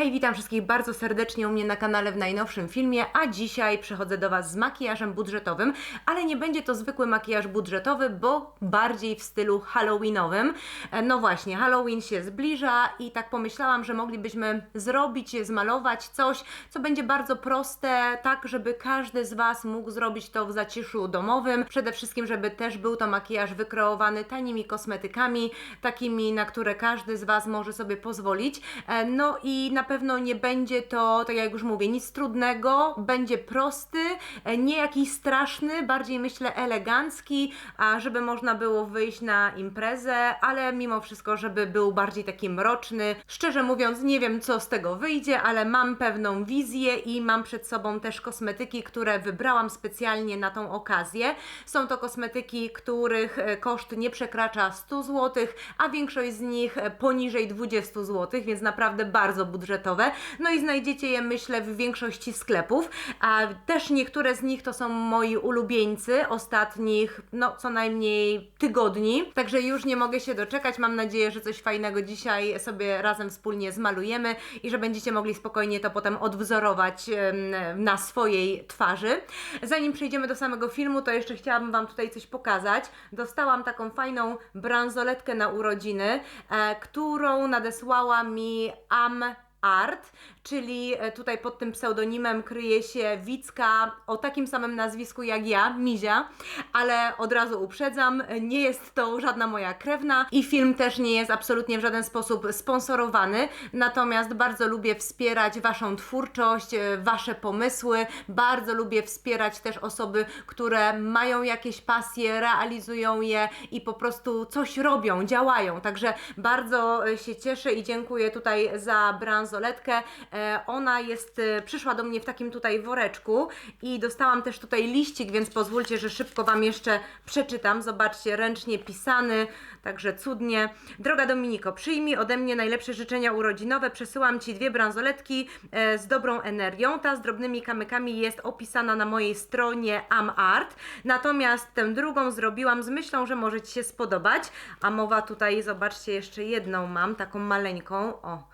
Hej, witam wszystkich bardzo serdecznie u mnie na kanale w najnowszym filmie, a dzisiaj przychodzę do Was z makijażem budżetowym, ale nie będzie to zwykły makijaż budżetowy, bo bardziej w stylu halloweenowym. E, No właśnie, Halloween się zbliża i tak pomyślałam, że moglibyśmy zrobić, zmalować coś, co będzie bardzo proste, tak żeby każdy z Was mógł zrobić to w zaciszu domowym. Przede wszystkim, żeby też był to makijaż wykreowany tanimi kosmetykami, takimi, na które każdy z Was może sobie pozwolić. E, No i na pewno nie będzie to, tak jak już mówię, nic trudnego, będzie prosty, e, nie jakiś straszny, bardziej myślę elegancki, a żeby można było wyjść na imprezę, ale mimo wszystko, żeby był bardziej taki mroczny. Szczerze mówiąc, nie wiem co z tego wyjdzie, ale mam pewną wizję i mam przed sobą też kosmetyki, które wybrałam specjalnie na tą okazję. Są to kosmetyki, których e, koszt nie przekracza 100 zł, a większość z nich e, poniżej 20 zł, więc naprawdę bardzo budżetowe. No i znajdziecie je myślę w większości sklepów, a też niektóre z nich to są moi ulubieńcy ostatnich, no co najmniej tygodni, także już nie mogę się doczekać. Mam nadzieję, że coś fajnego dzisiaj sobie razem wspólnie zmalujemy i że będziecie mogli spokojnie to potem odwzorować na swojej twarzy. Zanim przejdziemy do samego filmu, to jeszcze chciałabym Wam tutaj coś pokazać. Dostałam taką fajną bransoletkę na urodziny, e, którą nadesłała mi Am Art, czyli e, tutaj pod tym pseudonimem kryje się Wicka o takim samym nazwisku jak ja, Mizia, ale od razu uprzedzam, nie jest to żadna moja krewna i film też nie jest absolutnie w żaden sposób sponsorowany, natomiast bardzo lubię wspierać Waszą twórczość, e, Wasze pomysły, bardzo lubię wspierać też osoby, które mają jakieś pasje, realizują je i po prostu coś robią, działają, także bardzo e, się cieszę i dziękuję tutaj za bransoletkę. E, Ona jest, e, przyszła do mnie w takim tutaj woreczku i dostałam też tutaj liścik, więc pozwólcie, że szybko Wam jeszcze przeczytam. Zobaczcie, ręcznie pisany, także cudnie. Droga Dominiko, przyjmij ode mnie najlepsze życzenia urodzinowe. Przesyłam Ci dwie bransoletki e, z dobrą energią. Ta z drobnymi kamykami jest opisana na mojej stronie AmArt. Natomiast tę drugą zrobiłam z myślą, że może Ci się spodobać. A mowa tutaj, zobaczcie, jeszcze jedną mam, taką maleńką. O,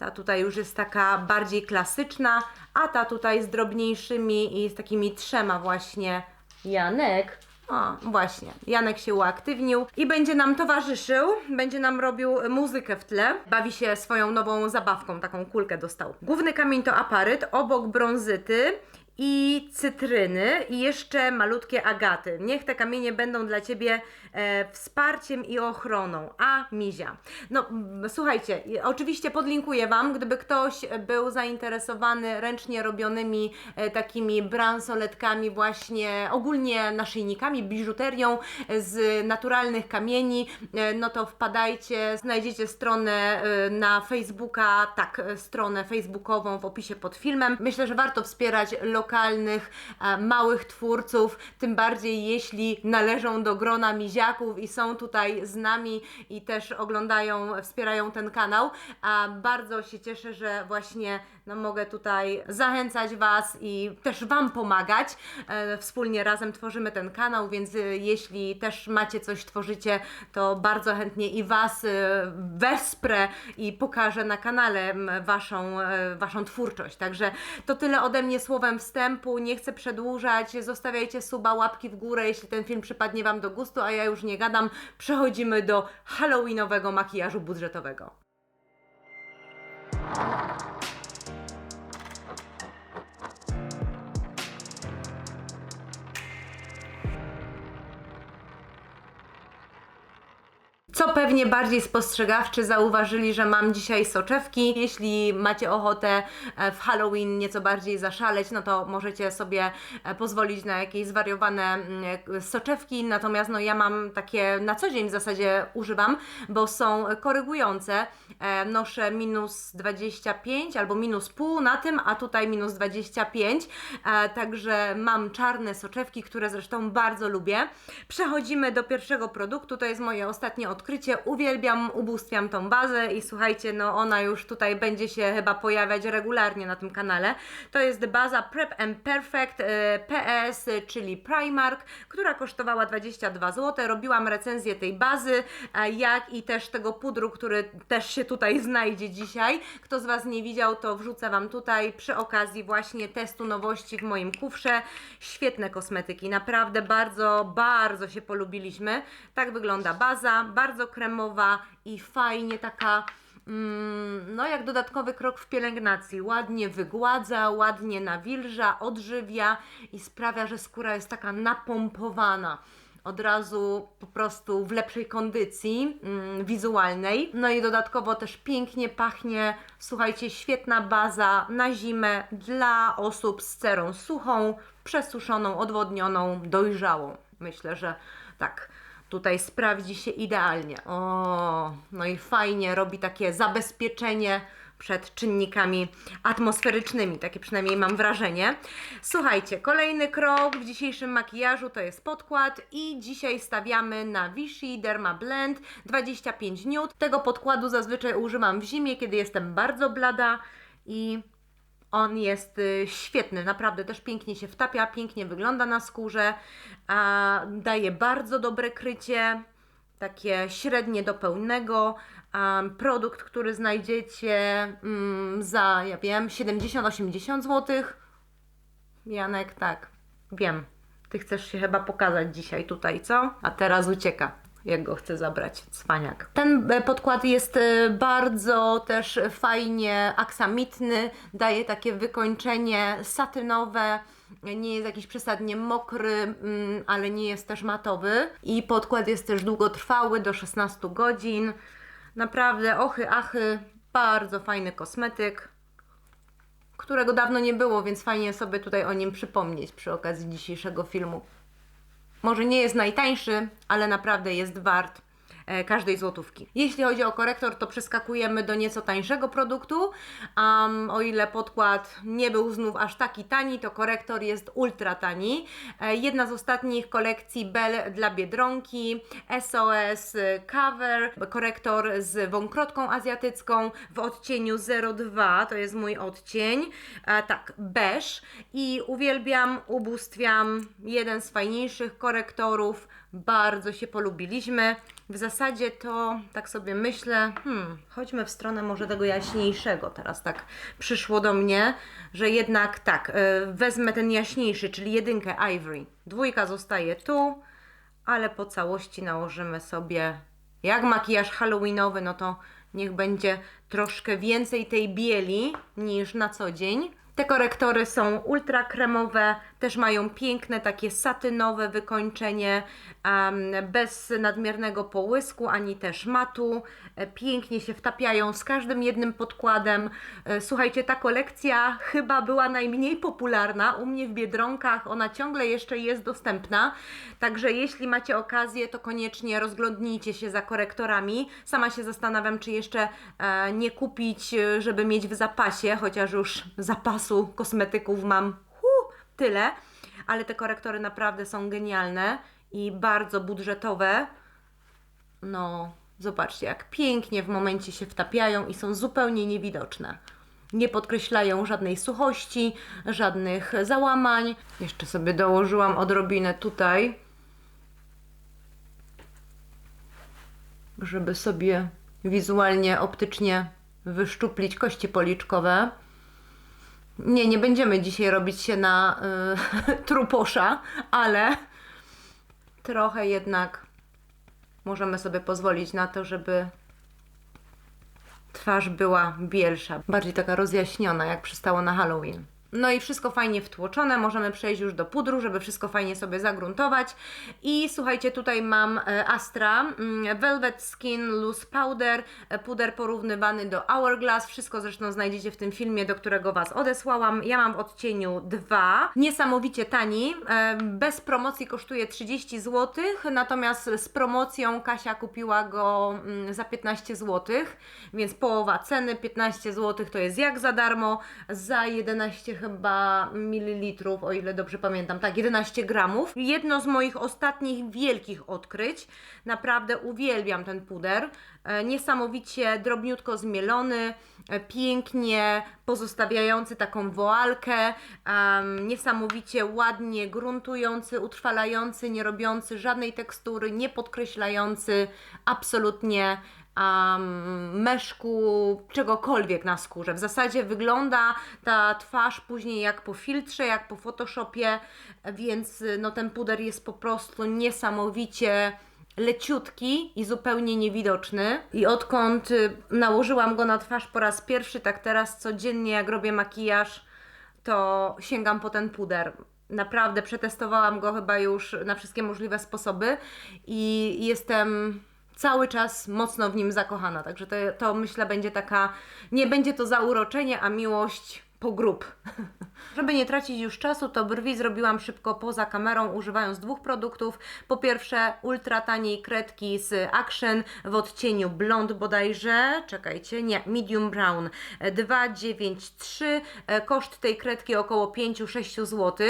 ta tutaj już jest taka bardziej klasyczna, a ta tutaj z drobniejszymi i z takimi trzema właśnie. Janek. O, właśnie. Janek się uaktywnił i będzie nam towarzyszył, będzie nam robił muzykę w tle. Bawi się swoją nową zabawką, taką kulkę dostał. Główny kamień to aparyt, obok brązyty i cytryny i jeszcze malutkie agaty. Niech te kamienie będą dla Ciebie e, wsparciem i ochroną. A Mizia. No słuchajcie, oczywiście podlinkuję Wam, gdyby ktoś był zainteresowany ręcznie robionymi e, takimi bransoletkami właśnie, ogólnie naszyjnikami, biżuterią z naturalnych kamieni, e, no to wpadajcie, znajdziecie stronę e, na Facebooka, tak, e, stronę facebookową w opisie pod filmem. Myślę, że warto wspierać lokalnych, e, małych twórców, tym bardziej jeśli należą do grona miziaków i są tutaj z nami i też oglądają, wspierają ten kanał. A bardzo się cieszę, że właśnie no, mogę tutaj zachęcać Was i też Wam pomagać. E, wspólnie razem tworzymy ten kanał, więc e, jeśli też macie coś, tworzycie, to bardzo chętnie i Was e, wesprę i pokażę na kanale Waszą, waszą twórczość. Także to tyle ode mnie słowem wstępu. Nie chcę przedłużać. Zostawiajcie suba, łapki w górę, jeśli ten film przypadnie Wam do gustu, a ja już nie gadam. Przechodzimy do halloweenowego makijażu budżetowego. Co pewnie bardziej spostrzegawczy zauważyli, że mam dzisiaj soczewki. Jeśli macie ochotę e, w Halloween nieco bardziej zaszaleć, no to możecie sobie e, pozwolić na jakieś zwariowane mm, e, soczewki. Natomiast no ja mam takie na co dzień w zasadzie używam, bo są korygujące. Noszę minus 25 albo minus pół na tym, a tutaj minus 25. E, Także mam czarne soczewki, które zresztą bardzo lubię. Przechodzimy do pierwszego produktu. To jest moje ostatnie odkrycie odkrycie, uwielbiam, ubóstwiam tą bazę i słuchajcie, no ona już tutaj będzie się chyba pojawiać regularnie na tym kanale. To jest baza Prep and Perfect e, PS, czyli Primark, która kosztowała 22 zł. Robiłam recenzję tej bazy, jak i też tego pudru, który też się tutaj znajdzie dzisiaj. Kto z Was nie widział, to wrzucę Wam tutaj przy okazji właśnie testu nowości w moim kufrze. Świetne kosmetyki, naprawdę bardzo, bardzo się polubiliśmy. Tak wygląda baza, bardzo kremowa i fajnie taka mm, no jak dodatkowy krok w pielęgnacji. Ładnie wygładza, ładnie nawilża, odżywia i sprawia, że skóra jest taka napompowana. Od razu po prostu w lepszej kondycji mm, wizualnej. No i dodatkowo też pięknie pachnie. Słuchajcie, świetna baza na zimę dla osób z cerą suchą, przesuszoną, odwodnioną, dojrzałą. Myślę, że tak tutaj sprawdzi się idealnie. O, no i fajnie robi takie zabezpieczenie przed czynnikami atmosferycznymi, takie przynajmniej mam wrażenie. Słuchajcie, kolejny krok w dzisiejszym makijażu to jest podkład i dzisiaj stawiamy na Vichy Derma Blend 25 nut. Tego podkładu zazwyczaj używam w zimie, kiedy jestem bardzo blada i on jest y, świetny, naprawdę też pięknie się wtapia, pięknie wygląda na skórze, a daje bardzo dobre krycie, takie średnie do pełnego. Produkt, który znajdziecie mm, za, ja wiem, 70-80 zł. Janek, tak, wiem. Ty chcesz się chyba pokazać dzisiaj tutaj, co? A teraz ucieka jak go chcę zabrać, cwaniak. Ten e, podkład jest e, bardzo też fajnie aksamitny, daje takie wykończenie satynowe, nie jest jakiś przesadnie mokry, mm, ale nie jest też matowy. I podkład jest też długotrwały, do 16 godzin. Naprawdę ochy, achy, bardzo fajny kosmetyk, którego dawno nie było, więc fajnie sobie tutaj o nim przypomnieć przy okazji dzisiejszego filmu. Może nie jest najtańszy, ale naprawdę jest wart każdej złotówki. Jeśli chodzi o korektor, to przeskakujemy do nieco tańszego produktu. Um, o ile podkład nie był znów aż taki tani, to korektor jest ultra tani. E, jedna z ostatnich kolekcji Bell dla Biedronki, SOS Cover, korektor z wąkrotką azjatycką w odcieniu 02, to jest mój odcień, e, tak, beige i uwielbiam, ubóstwiam, jeden z fajniejszych korektorów, bardzo się polubiliśmy. W zasadzie to tak sobie myślę, hmm, chodźmy w stronę może tego jaśniejszego. Teraz tak przyszło do mnie, że jednak tak, y, wezmę ten jaśniejszy, czyli jedynkę Ivory. Dwójka zostaje tu, ale po całości nałożymy sobie jak makijaż halloweenowy, no to niech będzie troszkę więcej tej bieli niż na co dzień. Te korektory są ultra kremowe, też mają piękne takie satynowe wykończenie, bez nadmiernego połysku ani też matu. E, pięknie się wtapiają z każdym jednym podkładem. E, słuchajcie, ta kolekcja chyba była najmniej popularna u mnie w Biedronkach. Ona ciągle jeszcze jest dostępna, także jeśli macie okazję, to koniecznie rozglądnijcie się za korektorami. Sama się zastanawiam, czy jeszcze e, nie kupić, żeby mieć w zapasie, chociaż już zapasu kosmetyków mam tyle, ale te korektory naprawdę są genialne i bardzo budżetowe. No, zobaczcie, jak pięknie w momencie się wtapiają i są zupełnie niewidoczne. Nie podkreślają żadnej suchości, żadnych załamań. Jeszcze sobie dołożyłam odrobinę tutaj, żeby sobie wizualnie, optycznie wyszczuplić kości policzkowe. Nie, nie będziemy dzisiaj robić się na y, truposza, ale trochę jednak możemy sobie pozwolić na to, żeby twarz była bielsza, bardziej taka rozjaśniona, jak przystało na Halloween. No i wszystko fajnie wtłoczone, możemy przejść już do pudru, żeby wszystko fajnie sobie zagruntować. I słuchajcie, tutaj mam e, Astra mm, Velvet Skin Loose Powder, e, puder porównywany do Hourglass. Wszystko zresztą znajdziecie w tym filmie, do którego Was odesłałam. Ja mam w odcieniu 2. Niesamowicie tani. E, Bez promocji kosztuje 30 zł, natomiast z promocją Kasia kupiła go mm, za 15 zł, więc połowa ceny, 15 zł to jest jak za darmo, za 11 chyba mililitrów, o ile dobrze pamiętam, tak, 11 gramów. Jedno z moich ostatnich wielkich odkryć. Naprawdę uwielbiam ten puder. E, Niesamowicie drobniutko zmielony, e, pięknie pozostawiający taką woalkę, niesamowicie ładnie gruntujący, utrwalający, nie robiący żadnej tekstury, nie podkreślający absolutnie um, meszku, czegokolwiek na skórze. W zasadzie wygląda ta twarz później jak po filtrze, jak po Photoshopie, więc no, ten puder jest po prostu niesamowicie leciutki i zupełnie niewidoczny. I odkąd y, nałożyłam go na twarz po raz pierwszy, tak teraz codziennie jak robię makijaż, to sięgam po ten puder. Naprawdę przetestowałam go chyba już na wszystkie możliwe sposoby i jestem cały czas mocno w nim zakochana. Także to, to myślę będzie taka, nie będzie to zauroczenie, a miłość po grób. Żeby nie tracić już czasu, to brwi zrobiłam szybko poza kamerą, używając dwóch produktów. Po pierwsze, ultra taniej kredki z Action w odcieniu blond bodajże, czekajcie, nie, medium brown 293. E, Koszt tej kredki około 5-6 zł.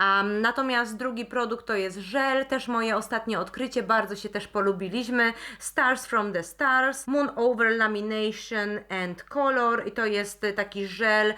Um, natomiast drugi produkt to jest żel, też moje ostatnie odkrycie, bardzo się też polubiliśmy. Stars from the Stars, Moon Over Lamination and Color i to jest taki żel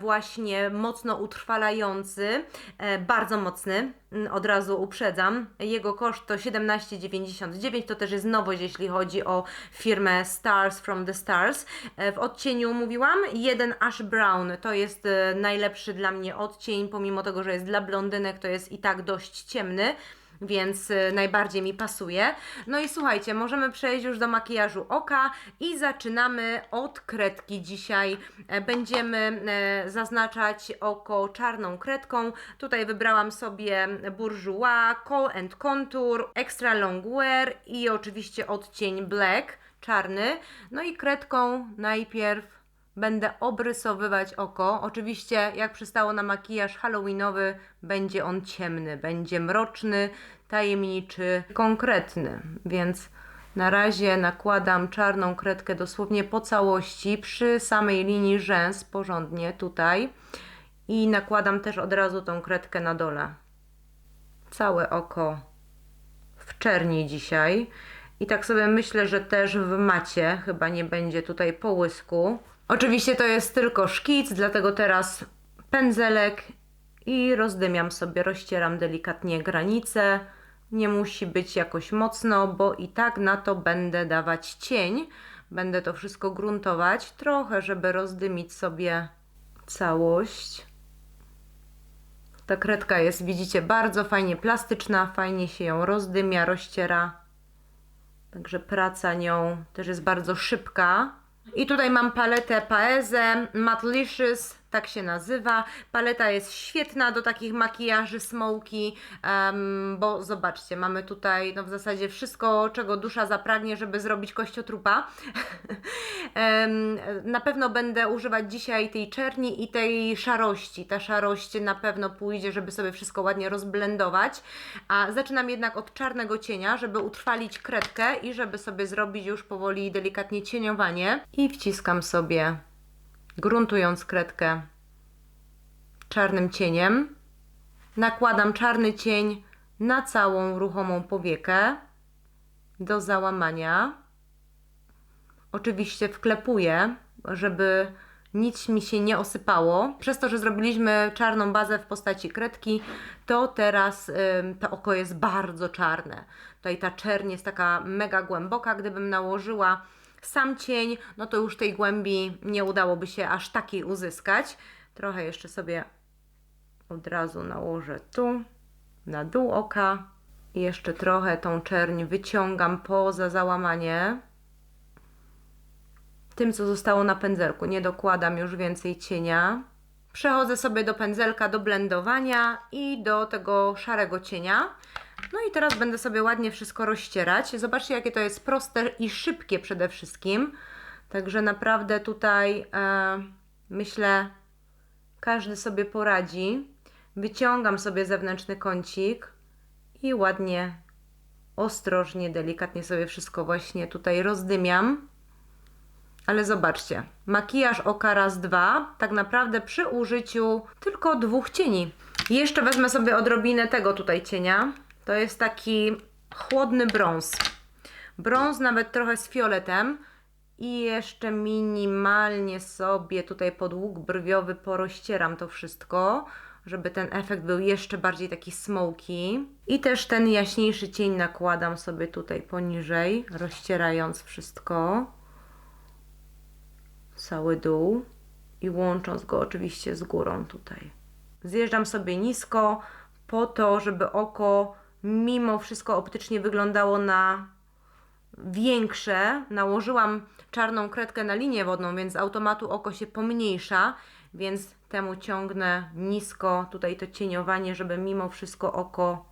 właśnie mocno utrwalający, e, bardzo mocny, mm, od razu uprzedzam. Jego koszt to 17,99, to też jest nowość, jeśli chodzi o firmę Stars from the Stars. E, W odcieniu mówiłam, jeden Ash Brown, to jest e, najlepszy dla mnie odcień, pomimo tego, że jest dla blondynek, to jest i tak dość ciemny więc y, najbardziej mi pasuje. No i słuchajcie, możemy przejść już do makijażu oka i zaczynamy od kredki dzisiaj. E, Będziemy e, zaznaczać oko czarną kredką. Tutaj wybrałam sobie Bourjois, Kohl and Contour, Extra Long Wear i oczywiście odcień Black, czarny. No i kredką najpierw Będę obrysowywać oko. Oczywiście, jak przystało na makijaż halloweenowy, będzie on ciemny, będzie mroczny, tajemniczy, konkretny. Więc na razie nakładam czarną kredkę dosłownie po całości, przy samej linii rzęs, porządnie tutaj. I nakładam też od razu tą kredkę na dole. Całe oko w czerni dzisiaj. I tak sobie myślę, że też w macie chyba nie będzie tutaj połysku. Oczywiście to jest tylko szkic, dlatego teraz pędzelek i rozdymiam sobie, rozcieram delikatnie granice. Nie musi być jakoś mocno, bo i tak na to będę dawać cień. Będę to wszystko gruntować trochę, żeby rozdymić sobie całość. Ta kredka jest, widzicie, bardzo fajnie plastyczna, fajnie się ją rozdymia, rozciera. Także praca nią też jest bardzo szybka. I tutaj mam paletę Paeze Matlicious, tak się nazywa. Paleta jest świetna do takich makijaży smoki, em, bo zobaczcie, mamy tutaj no w zasadzie wszystko, czego dusza zapragnie, żeby zrobić kościotrupa. Em, na pewno będę używać dzisiaj tej czerni i tej szarości. Ta szarość na pewno pójdzie, żeby sobie wszystko ładnie rozblendować. A zaczynam jednak od czarnego cienia, żeby utrwalić kredkę i żeby sobie zrobić już powoli delikatnie cieniowanie. I wciskam sobie, gruntując kredkę czarnym cieniem. Nakładam czarny cień na całą ruchomą powiekę do załamania. Oczywiście wklepuję, żeby nic mi się nie osypało. Przez to, że zrobiliśmy czarną bazę w postaci kredki, to teraz to oko jest bardzo czarne. Tutaj ta czerń jest taka mega głęboka. Gdybym nałożyła sam cień, no to już tej głębi nie udałoby się aż takiej uzyskać. Trochę jeszcze sobie od razu nałożę tu, na dół oka. I jeszcze trochę tą czerń wyciągam poza załamanie tym, co zostało na pędzelku. Nie dokładam już więcej cienia. Przechodzę sobie do pędzelka, do blendowania i do tego szarego cienia. No i teraz będę sobie ładnie wszystko rozcierać. Zobaczcie, jakie to jest proste i szybkie przede wszystkim. Także naprawdę tutaj e, myślę, każdy sobie poradzi. Wyciągam sobie zewnętrzny kącik i ładnie, ostrożnie, delikatnie sobie wszystko właśnie tutaj rozdymiam. Ale zobaczcie, makijaż oka raz, dwa, tak naprawdę przy użyciu tylko dwóch cieni. Jeszcze wezmę sobie odrobinę tego tutaj cienia. To jest taki chłodny brąz. Brąz nawet trochę z fioletem. I jeszcze minimalnie sobie tutaj pod łuk brwiowy porozcieram to wszystko, żeby ten efekt był jeszcze bardziej taki smoky. I też ten jaśniejszy cień nakładam sobie tutaj poniżej, rozcierając wszystko. Cały dół i łącząc go oczywiście z górą tutaj. Zjeżdżam sobie nisko po to, żeby oko mimo wszystko optycznie wyglądało na większe. Nałożyłam czarną kredkę na linię wodną, więc z automatu oko się pomniejsza, więc temu ciągnę nisko tutaj to cieniowanie, żeby mimo wszystko oko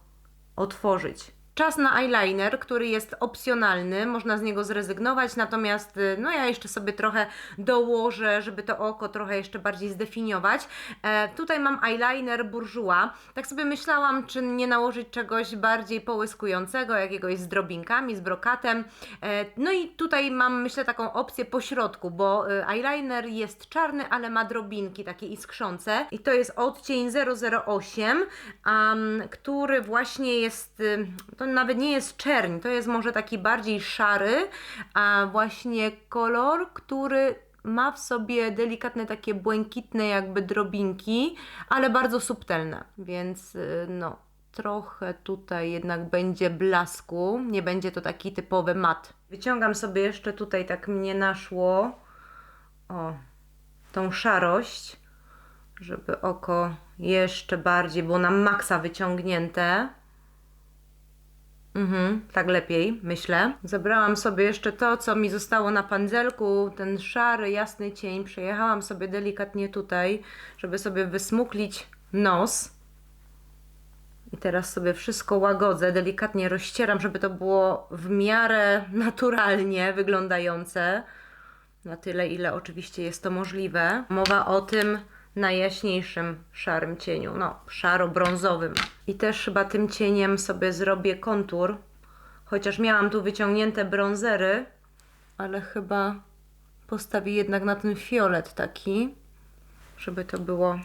otworzyć. Czas na eyeliner, który jest opcjonalny, można z niego zrezygnować, natomiast y, no ja jeszcze sobie trochę dołożę, żeby to oko trochę jeszcze bardziej zdefiniować. E, tutaj mam eyeliner Bourjois. Tak sobie myślałam, czy nie nałożyć czegoś bardziej połyskującego, jakiegoś z drobinkami, z brokatem. E, no i tutaj mam, myślę, taką opcję po środku, bo y, eyeliner jest czarny, ale ma drobinki takie iskrzące i to jest odcień 008, um, który właśnie jest, y, to nawet nie jest czerń, to jest może taki bardziej szary, a właśnie kolor, który ma w sobie delikatne takie błękitne jakby drobinki, ale bardzo subtelne, więc y, no trochę tutaj jednak będzie blasku, nie będzie to taki typowy mat. Wyciągam sobie jeszcze tutaj, tak mnie naszło, o, tą szarość, żeby oko jeszcze bardziej było na maksa wyciągnięte. Mhm, tak lepiej, myślę. Zabrałam sobie jeszcze to, co mi zostało na pędzelku, ten szary, jasny cień. Przejechałam sobie delikatnie tutaj, żeby sobie wysmuklić nos. I teraz sobie wszystko łagodzę, delikatnie rozcieram, żeby to było w miarę naturalnie wyglądające. Na tyle, ile oczywiście jest to możliwe. Mowa o tym najjaśniejszym szarym cieniu, no szaro-brązowym. I też chyba tym cieniem sobie zrobię kontur, chociaż miałam tu wyciągnięte brązery, ale chyba postawię jednak na ten fiolet taki, żeby to było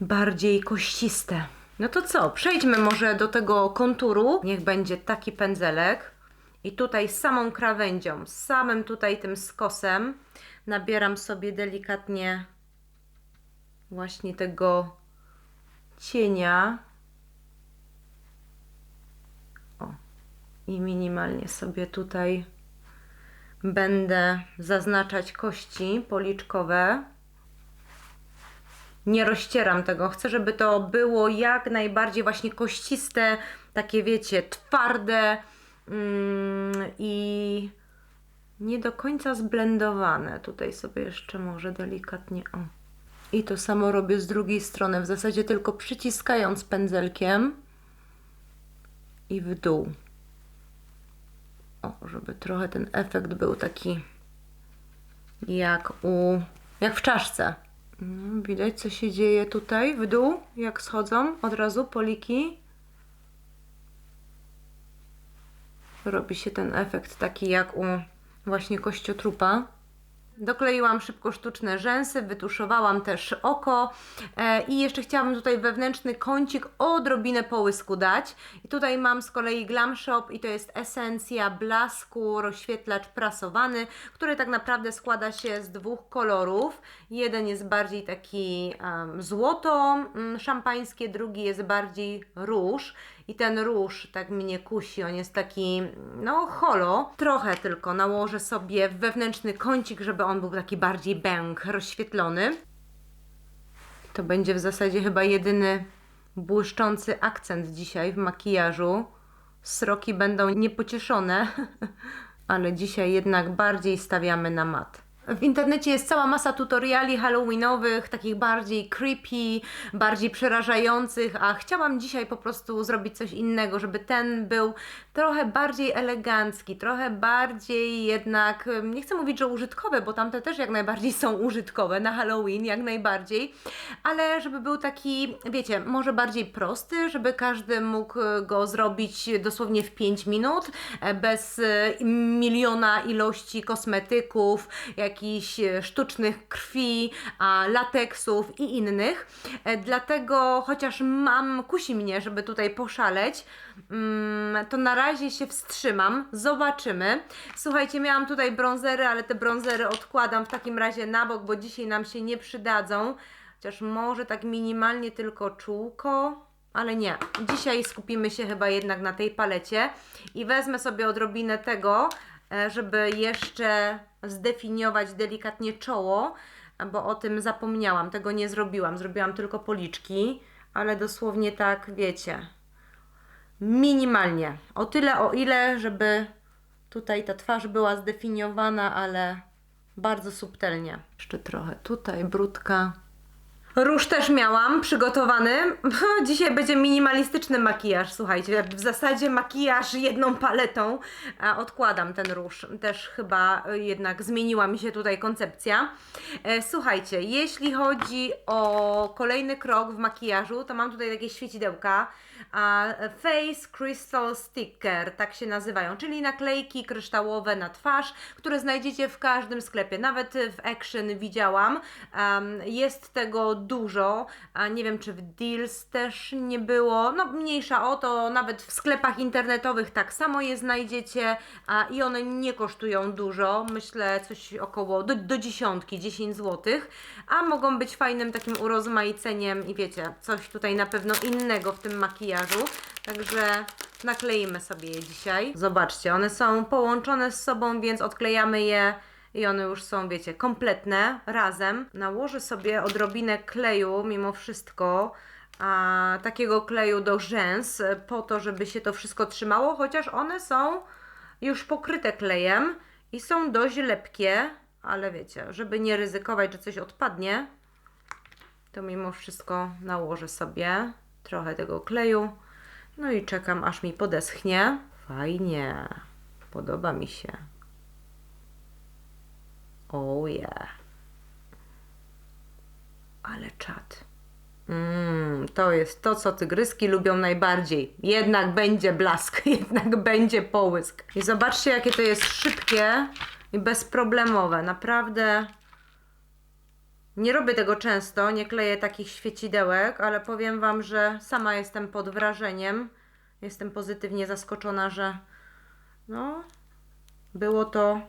bardziej kościste. No to co, przejdźmy może do tego konturu. Niech będzie taki pędzelek. I tutaj samą krawędzią, samym tutaj tym skosem nabieram sobie delikatnie właśnie tego cienia. O. I minimalnie sobie tutaj będę zaznaczać kości policzkowe. Nie rozcieram tego. Chcę, żeby to było jak najbardziej właśnie kościste, takie wiecie, twarde mm, i nie do końca zblendowane. Tutaj sobie jeszcze może delikatnie. O. I to samo robię z drugiej strony, w zasadzie tylko przyciskając pędzelkiem i w dół. O, żeby trochę ten efekt był taki jak u, jak w czaszce. No, widać co się dzieje tutaj w dół, jak schodzą od razu poliki. Robi się ten efekt taki jak u właśnie kościotrupa. Dokleiłam szybko sztuczne rzęsy, wytuszowałam też oko e, i jeszcze chciałabym tutaj wewnętrzny kącik odrobinę połysku dać. I tutaj mam z kolei Glam Shop i to jest esencja blasku, rozświetlacz prasowany, który tak naprawdę składa się z dwóch kolorów. Jeden jest bardziej taki um, złoto um, szampańskie, drugi jest bardziej róż. I ten róż tak mnie kusi, on jest taki, no holo. Trochę tylko nałożę sobie wewnętrzny kącik, żeby on był taki bardziej bęk, rozświetlony. To będzie w zasadzie chyba jedyny błyszczący akcent dzisiaj w makijażu. Sroki będą niepocieszone, ale dzisiaj jednak bardziej stawiamy na mat. W internecie jest cała masa tutoriali halloweenowych, takich bardziej creepy, bardziej przerażających, a chciałam dzisiaj po prostu zrobić coś innego, żeby ten był trochę bardziej elegancki, trochę bardziej jednak, nie chcę mówić, że użytkowy, bo tamte też jak najbardziej są użytkowe na Halloween, jak najbardziej, ale żeby był taki, wiecie, może bardziej prosty, żeby każdy mógł e, go zrobić dosłownie w 5 minut, e, bez e, miliona ilości kosmetyków, jakichś sztucznych krwi, lateksów i innych. Dlatego, chociaż mam, kusi mnie, żeby tutaj poszaleć, mm, to na razie się wstrzymam. Zobaczymy. Słuchajcie, miałam tutaj brązery, ale te brązery odkładam w takim razie na bok, bo dzisiaj nam się nie przydadzą. Chociaż może tak minimalnie tylko czółko. Ale nie, dzisiaj skupimy się chyba jednak na tej palecie i wezmę sobie odrobinę tego, e, żeby jeszcze zdefiniować delikatnie czoło, bo o tym zapomniałam, tego nie zrobiłam. Zrobiłam tylko policzki, ale dosłownie tak, wiecie, minimalnie. O tyle, o ile, żeby tutaj ta twarz była zdefiniowana, ale bardzo subtelnie. Jeszcze trochę tutaj, brudka. Róż też miałam przygotowany. Dzisiaj będzie minimalistyczny makijaż, słuchajcie. W zasadzie makijaż jedną paletą. A odkładam ten róż. Też chyba jednak zmieniła mi się tutaj koncepcja. E, Słuchajcie, jeśli chodzi o kolejny krok w makijażu, to mam tutaj takie świecidełka. A Face Crystal Sticker, tak się nazywają, czyli naklejki kryształowe na twarz, które znajdziecie w każdym sklepie. Nawet w Action widziałam. Em, jest tego dużo, a nie wiem czy w Deals też nie było. No mniejsza o to, nawet w sklepach internetowych tak samo je znajdziecie a, i one nie kosztują dużo. Myślę coś około do, do dziesiątki, 10 zł, a mogą być fajnym takim urozmaiceniem i wiecie, coś tutaj na pewno innego w tym makijażu. Także nakleimy sobie je dzisiaj. Zobaczcie, one są połączone z sobą, więc odklejamy je i one już są, wiecie, kompletne razem. Nałożę sobie odrobinę kleju mimo wszystko, a, takiego kleju do rzęs, po to, żeby się to wszystko trzymało, chociaż one są już pokryte klejem i są dość lepkie, ale wiecie, żeby nie ryzykować, że coś odpadnie, to mimo wszystko nałożę sobie trochę tego kleju. No i czekam, aż mi podeschnie. Fajnie, podoba mi się. Oh yeah. Ale czad. Mm, to jest to, co tygryski lubią najbardziej. Jednak będzie blask, jednak będzie połysk. I zobaczcie, jakie to jest szybkie i bezproblemowe. Naprawdę nie robię tego często, nie kleję takich świecidełek, ale powiem Wam, że sama jestem pod wrażeniem. Jestem pozytywnie zaskoczona, że no, było to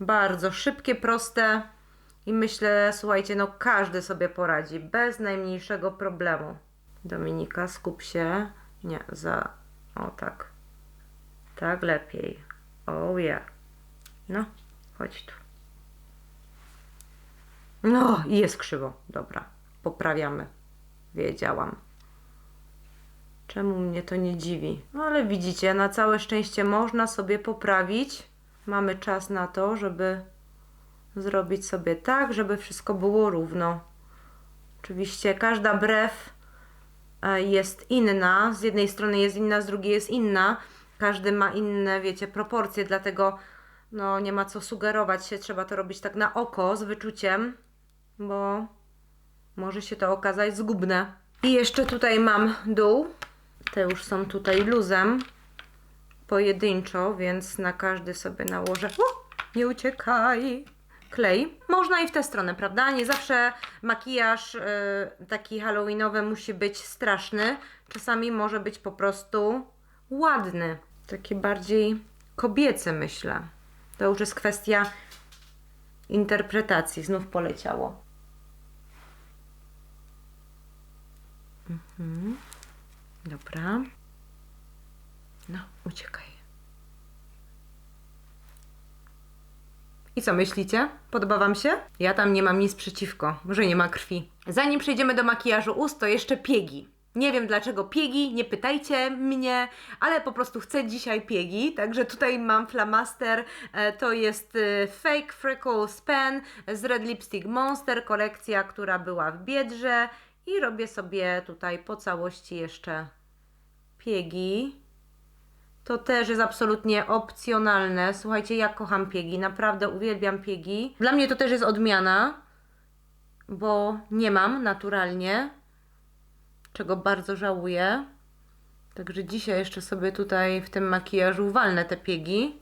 bardzo szybkie, proste i myślę, słuchajcie, no każdy sobie poradzi bez najmniejszego problemu. Dominika, skup się. Nie, za. O tak. Tak lepiej. Oh yeah. No, chodź tu. No, jest krzywo. Dobra, poprawiamy. Wiedziałam. Czemu mnie to nie dziwi? No ale widzicie, na całe szczęście można sobie poprawić. Mamy czas na to, żeby zrobić sobie tak, żeby wszystko było równo. Oczywiście każda brew e, jest inna. Z jednej strony jest inna, z drugiej jest inna. Każdy ma inne, wiecie, proporcje, dlatego no nie ma co sugerować się, trzeba to robić tak na oko, z wyczuciem, bo może się to okazać zgubne. I jeszcze tutaj mam dół. Te już są tutaj luzem pojedynczo, więc na każdy sobie nałożę. Nie uciekaj! Klej. Można i w tę stronę, prawda? Nie zawsze makijaż y, taki halloweenowy musi być straszny. Czasami może być po prostu ładny. Taki bardziej kobiecy, myślę. To już jest kwestia interpretacji. Znów poleciało. Mhm. Dobra. No, uciekaj. I co myślicie? Podoba Wam się? Ja tam nie mam nic przeciwko, że nie ma krwi. Zanim przejdziemy do makijażu ust, to jeszcze piegi. Nie wiem dlaczego piegi, nie pytajcie mnie, ale po prostu chcę dzisiaj piegi. Także tutaj mam flamaster. E, To jest e, Fake Freckles Pen z Red Lipstick Monster, kolekcja, która była w Biedrze. I robię sobie tutaj po całości jeszcze piegi. To też jest absolutnie opcjonalne. Słuchajcie, ja kocham piegi, naprawdę uwielbiam piegi. Dla mnie to też jest odmiana, bo nie mam naturalnie, czego bardzo żałuję. Także dzisiaj jeszcze sobie tutaj w tym makijażu walnę te piegi,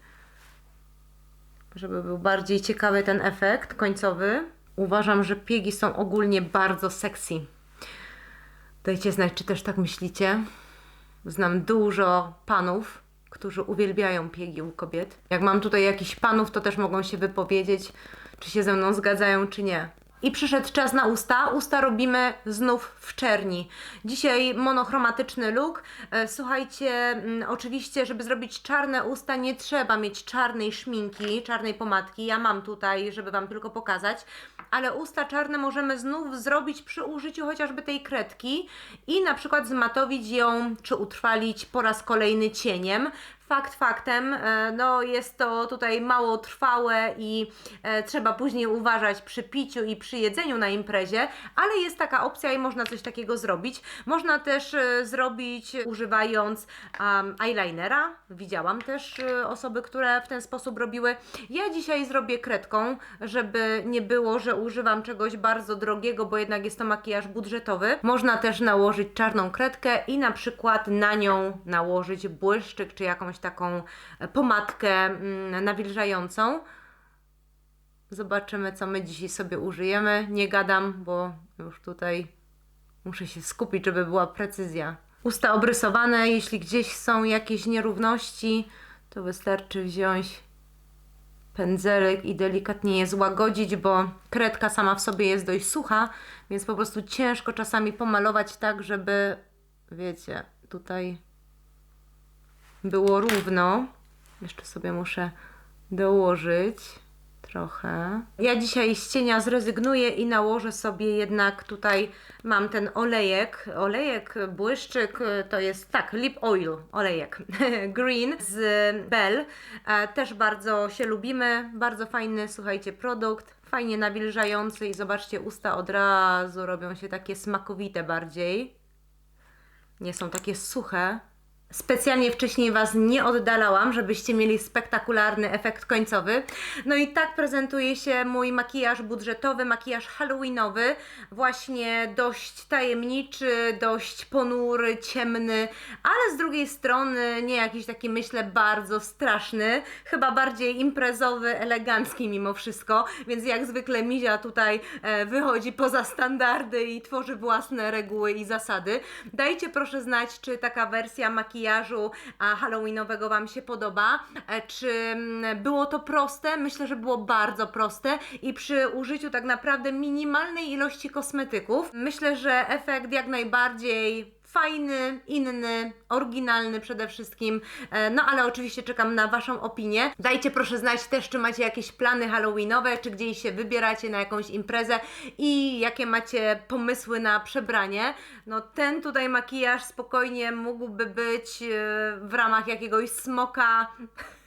żeby był bardziej ciekawy ten efekt końcowy. Uważam, że piegi są ogólnie bardzo sexy. Dajcie znać, czy też tak myślicie. Znam dużo panów, którzy uwielbiają piegi u kobiet. Jak mam tutaj jakichś panów, to też mogą się wypowiedzieć, czy się ze mną zgadzają, czy nie. I przyszedł czas na usta. Usta robimy znów w czerni. Dzisiaj monochromatyczny look. E, Słuchajcie, mm, oczywiście, żeby zrobić czarne usta, nie trzeba mieć czarnej szminki, czarnej pomadki. Ja mam tutaj, żeby Wam tylko pokazać. Ale usta czarne możemy znów zrobić przy użyciu chociażby tej kredki i na przykład zmatowić ją, czy utrwalić po raz kolejny cieniem. Fakt faktem, e, no jest to tutaj mało trwałe i e, trzeba później uważać przy piciu i przy jedzeniu na imprezie, ale jest taka opcja i można coś takiego zrobić. Można też e, zrobić używając um, eyelinera. Widziałam też osoby, które w ten sposób robiły. Ja dzisiaj zrobię kredką, żeby nie było, że używam czegoś bardzo drogiego, bo jednak jest to makijaż budżetowy. Można też nałożyć czarną kredkę i na przykład na nią nałożyć błyszczyk czy jakąś taką e, pomadkę mm, nawilżającą. Zobaczymy, co my dzisiaj sobie użyjemy. Nie gadam, bo już tutaj muszę się skupić, żeby była precyzja. Usta obrysowane, jeśli gdzieś są jakieś nierówności, to wystarczy wziąć pędzelek i delikatnie je złagodzić, bo kredka sama w sobie jest dość sucha, więc po prostu ciężko czasami pomalować tak, żeby, wiecie, tutaj było równo. Jeszcze sobie muszę dołożyć trochę. Ja dzisiaj z cienia zrezygnuję i nałożę sobie jednak tutaj mam ten olejek, olejek błyszczyk, to jest tak, lip oil, olejek green z Bell. E, Też bardzo się lubimy, bardzo fajny, słuchajcie, produkt, fajnie nawilżający i zobaczcie, usta od razu robią się takie smakowite bardziej. Nie są takie suche. Specjalnie wcześniej Was nie oddalałam, żebyście mieli spektakularny efekt końcowy. No i tak prezentuje się mój makijaż budżetowy, makijaż halloweenowy. Właśnie dość tajemniczy, dość ponury, ciemny, ale z drugiej strony nie jakiś taki, myślę, bardzo straszny. Chyba bardziej imprezowy, elegancki mimo wszystko. Więc jak zwykle Mizia tutaj e, wychodzi poza standardy i tworzy własne reguły i zasady. Dajcie proszę znać, czy taka wersja makijażu a, halloweenowego Wam się podoba. E, Czy mm, było to proste? Myślę, że było bardzo proste i przy użyciu tak naprawdę minimalnej ilości kosmetyków. Myślę, że efekt jak najbardziej fajny, inny, oryginalny przede wszystkim. E, No ale oczywiście czekam na Waszą opinię. Dajcie proszę znać też, czy macie jakieś plany halloweenowe, czy gdzieś się wybieracie na jakąś imprezę i jakie macie pomysły na przebranie. No ten tutaj makijaż spokojnie mógłby być e, w ramach jakiegoś smoka.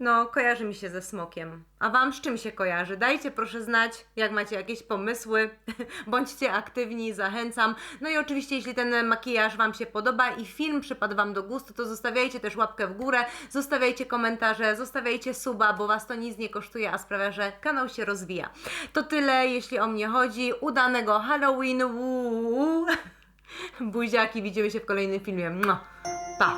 No, kojarzy mi się ze smokiem. A Wam z czym się kojarzy? Dajcie proszę znać, jak macie jakieś pomysły. Bądźcie aktywni, zachęcam. No i oczywiście, jeśli ten makijaż Wam się podoba i film przypadł Wam do gustu, to zostawiajcie też łapkę w górę, zostawiajcie komentarze, zostawiajcie suba, bo Was to nic nie kosztuje, a sprawia, że kanał się rozwija. To tyle, jeśli o mnie chodzi. Udanego Halloween! Uuu. Buziaki, widzimy się w kolejnym filmie. Mua. Pa!